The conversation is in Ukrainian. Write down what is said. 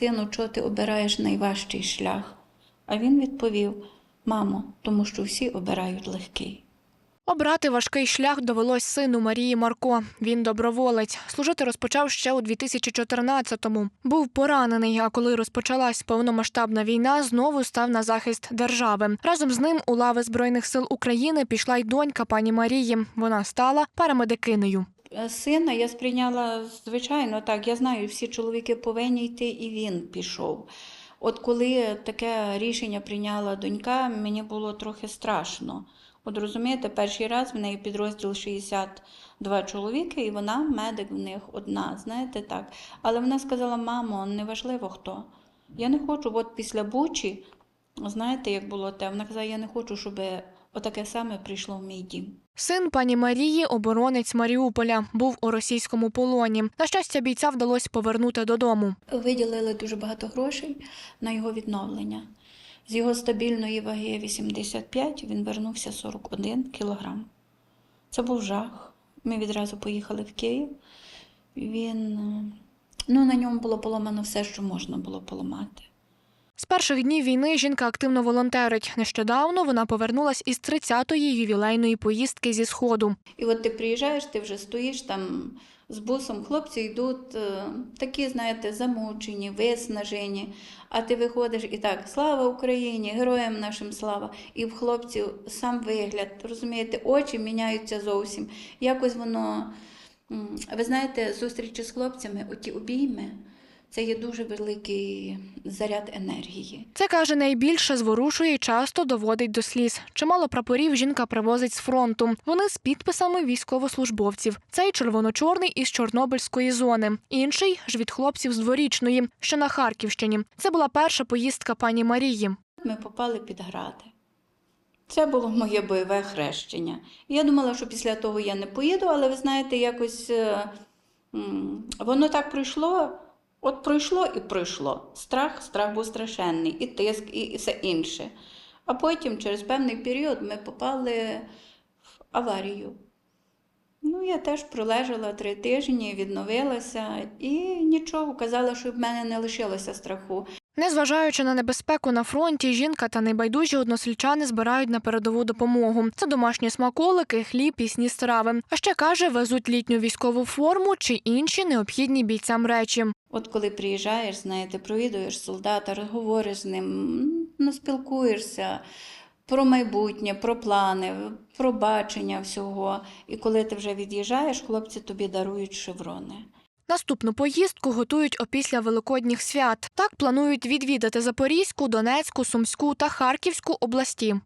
Сину, чого ти обираєш найважчий шлях? А він відповів: Мамо, тому що всі обирають легкий. Обрати важкий шлях довелось сину Марії Марко. Він доброволець. Служити розпочав ще у 2014-му. Був поранений, а коли розпочалась повномасштабна війна, знову став на захист держави. Разом з ним у лави Збройних сил України пішла й донька пані Марії. Вона стала парамедикинею. Е, Сина я сприйняла звичайно так. Я знаю, всі чоловіки повинні йти, і він пішов. От коли таке рішення прийняла донька, мені було трохи страшно. От розумієте, перший раз в неї підрозділ 62 чоловіки, і вона медик в них одна, знаєте так. Але вона сказала: мамо, неважливо хто. Я не хочу, от після Бучі, знаєте, як було те, вона казала, я не хочу, щоб отаке саме прийшло в мій дім. Син пані Марії, оборонець Маріуполя, був у російському полоні. На щастя, бійця вдалося повернути додому. Виділили дуже багато грошей на його відновлення. З його стабільної ваги 85 він вернувся 41 кілограм. Це був жах. Ми відразу поїхали в Київ. Він, ну, на ньому було поламано все, що можна було поламати. З перших днів війни жінка активно волонтерить. Нещодавно вона повернулась із 30-ї ювілейної поїздки зі сходу. І от ти приїжджаєш, ти вже стоїш там з бусом, хлопці йдуть е, такі, знаєте, замучені, виснажені. А ти виходиш і так, слава Україні, героям нашим слава. І в хлопців сам вигляд, розумієте, очі міняються зовсім. Якось воно, ви знаєте, зустрічі з хлопцями, оті обійми, це є дуже великий заряд енергії. Це каже найбільше зворушує і часто доводить до сліз. Чимало прапорів жінка привозить з фронту. Вони з підписами військовослужбовців. Цей червоно-чорний із Чорнобильської зони, інший ж від хлопців з дворічної, що на Харківщині. Це була перша поїздка пані Марії. Ми попали під гради. Це було моє бойове хрещення. Я думала, що після того я не поїду, але ви знаєте, якось е, воно так пройшло. От пройшло і пройшло. Страх, страх був страшенний, і тиск, і, все інше. А потім, через певний період, ми попали в аварію. Ну, я теж пролежала три тижні, відновилася і нічого, казала, що в мене не лишилося страху. Незважаючи на небезпеку на фронті, жінка та небайдужі односельчани збирають на передову допомогу. Це домашні смаколики, хліб, пісні страви. А ще каже, везуть літню військову форму чи інші необхідні бійцям речі. От коли приїжджаєш, знаєте, провідуєш солдата, розговориш з ним, ну, спілкуєшся про майбутнє, про плани, про бачення всього. І коли ти вже від'їжджаєш, хлопці тобі дарують шеврони. Наступну поїздку готують опісля великодніх свят. Так планують відвідати Запорізьку, Донецьку, Сумську та Харківську області.